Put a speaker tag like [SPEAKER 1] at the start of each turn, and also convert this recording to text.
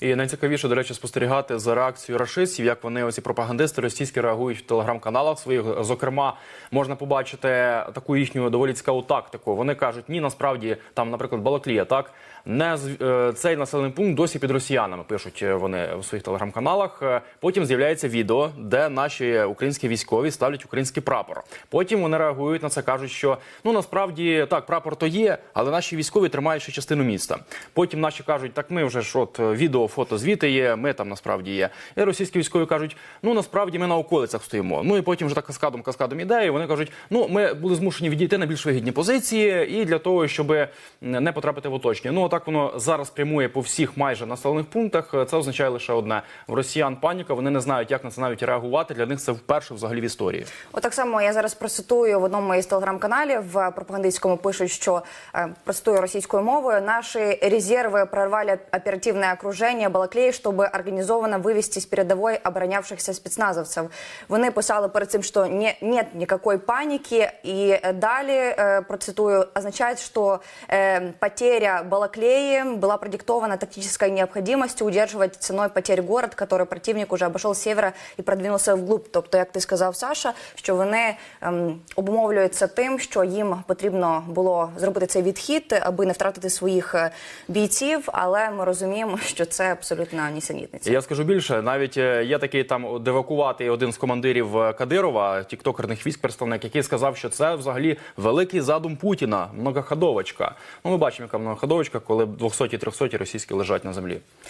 [SPEAKER 1] І найцікавіше, до речі, спостерігати за реакцією рашистів, як вони оці пропагандисти російські реагують в телеграм-каналах своїх. Зокрема, можна побачити таку їхню доволі цікаву тактику. Вони кажуть, ні, насправді там, наприклад, Балаклія, так не е, цей населений пункт досі під росіянами. Пишуть е, вони у своїх телеграм-каналах. Е, Потім з'являється відео, де наші українські військові ставлять український прапор. Потім вони реагують на це, кажуть, що ну насправді так, прапор то є, але наші військові тримають ще частину міста. Потім наші кажуть, так ми вже ж от відео, фото звіти є. Ми там насправді є. І російські військові кажуть, ну насправді ми на околицях стоїмо. Ну і потім вже так каскадом каскадом іде, і вони кажуть, ну ми були змушені відійти на більш вигідні позиції, і для того, щоб не потрапити в оточення. Ну отак воно зараз прямує по всіх майже населених пунктах. Це означає лише одне: в росіян паніка. Вони не знають, як на це навіть реагувати. Для них це вперше взагалі в історії.
[SPEAKER 2] Отак само я зараз процитую в одному із телеграм-каналів пропагандистському пишуть, що е, процитую російською мовою. Наші резерви прорвали оперативне окруження Балаклеї, щоб організовано вивести з передової оборонявшихся спецназовців. Вони писали перед цим, що не, никакой паніки, і далі е, процитую означає, що е, потеря Балаклеи была продиктована тактической необходимостью удерживать ценой потерь город, который противник уже с севера і продвинувся вглуб. Тобто, як ти сказав, Саша, що вони ем, обумовлюються тим, що їм потрібно було зробити цей відхід, аби не втратити своїх е, бійців. Але ми розуміємо, що це абсолютно нісенітниця.
[SPEAKER 1] Я скажу більше, навіть е, є такий там девакуватий один з командирів е, Кадирова, тіктокерних військ, представник, який сказав, що це взагалі великий задум Путіна, многоходовочка. Ну, ми бачимо, яка многоходовочка, коли 200-300 російські лежать на землі.